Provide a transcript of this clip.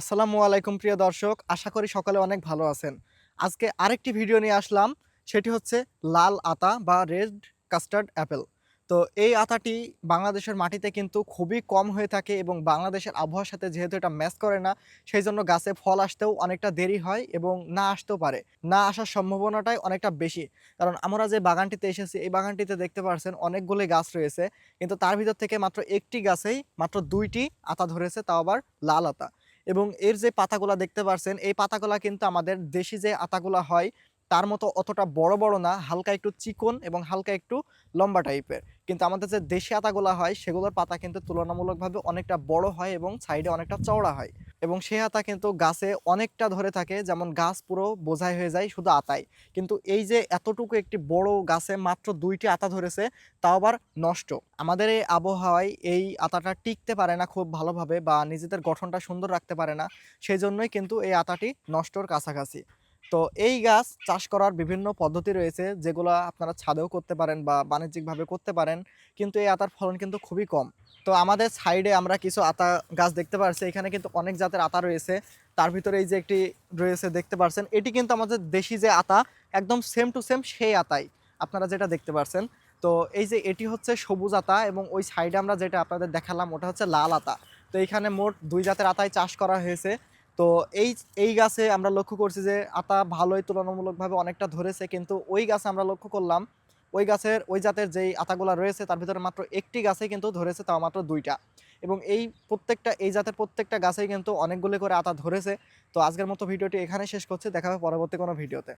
আসসালামু আলাইকুম প্রিয় দর্শক, আশা করি সকলে অনেক ভালো আছেন। আজকে আরেকটি ভিডিও নিয়ে আসলাম, সেটি হচ্ছে লাল আতা বা রেড কাস্টার্ড অ্যাপেল। তো এই আতাটি বাংলাদেশের মাটিতে কিন্তু খুবই কম হয়ে থাকে এবং বাংলাদেশের আবহাওয়ার সাথে যেহেতু এটা ম্যাচ করে না, সেই জন্য গাছে ফল আসতেও অনেকটা দেরি হয় এবং না আসতেও পারে। না আসার সম্ভাবনাটাই অনেকটা বেশি। কারণ আমরা যে বাগানটিতে এসেছি, এই বাগানটিতে দেখতে পাচ্ছেন অনেকগুলি গাছ রয়েছে, কিন্তু তার ভিতর থেকে মাত্র একটি গাছেই মাত্র দুইটি আতা ধরেছে, তাও আবার লাল আতা। এবং এর যে পাতাগুলা দেখতে পারছেন, এই পাতাগুলা কিন্তু আমাদের দেশি যে আতাগুলা হয়, তার মতো অতটা বড় বড় না, হালকা একটু চিকন এবং হালকা একটু লম্বা টাইপের। কিন্তু আমাদের যে দেশি আতাগুলা হয়, সেগুলোর পাতা কিন্তু তুলনামূলকভাবে অনেকটা বড় হয় এবং সাইডে অনেকটা চওড়া হয়। এবং সেই আতা কিন্তু গাছে অনেকটা ধরে থাকে, যেমন গাছ পুরো বোঝাই হয়ে যায় শুধু আতায়। কিন্তু এই যে এতটুকু একটি বড় গাছে মাত্র দুইটি আতা ধরেছে, তাও আবার নষ্ট। আমাদের এই আবহাওয়ায় এই আতাটা টিকতে পারে না খুব ভালোভাবে বা নিজেদের গঠনটা সুন্দর রাখতে পারে না সেই জন্যই কিন্তু এই আতাটি নষ্টর কাছাকাছি। তো এই গাছ চাষ করার বিভিন্ন পদ্ধতি রয়েছে, যেগুলো আপনারা ছাদেও করতে পারেন বা বাণিজ্যিকভাবে করতে পারেন, কিন্তু এই আতার ফলন কিন্তু খুবই কম। তো আমাদের সাইডে আমরা কিছু আতা গাছ দেখতে পারছি। এখানে কিন্তু অনেক জাতের আতা রয়েছে। তার ভিতরে এই যে একটি রয়েছে, দেখতে পারছেন। এটি কিন্তু আমাদের দেশি যে আতা, একদম সেম টু সেম সেই আতাই। আপনারা যেটা দেখতে পারছেন। তো এই যে এটি হচ্ছে সবুজ আতা এবং ওই সাইডে আমরা যেটা আপনাদের দেখালাম, ওটা হচ্ছে লাল আতা। তো এইখানে মোট দুই জাতের আতায় চাষ করা হয়েছে। তো এই এই গাছে আমরা লক্ষ্য করছি যে আতা ভালোই তুলনামূলকভাবে অনেকটা ধরেছে, কিন্তু ওই গাছে আমরা লক্ষ্য করলাম ওই গাছের, ওই জাতের যেই আতাগুলা রয়েছে, তার ভিতরে মাত্র একটি গাছে কিন্তু ধরেছে, তাও মাত্র দুইটা। এবং এই প্রত্যেকটা, এই জাতের প্রত্যেকটা গাছেই কিন্তু অনেকগুলি করে আতা ধরেছে। তো আজকের মতো ভিডিওটি এখানে শেষ করছে, দেখা হবে পরবর্তী কোনো ভিডিওতে।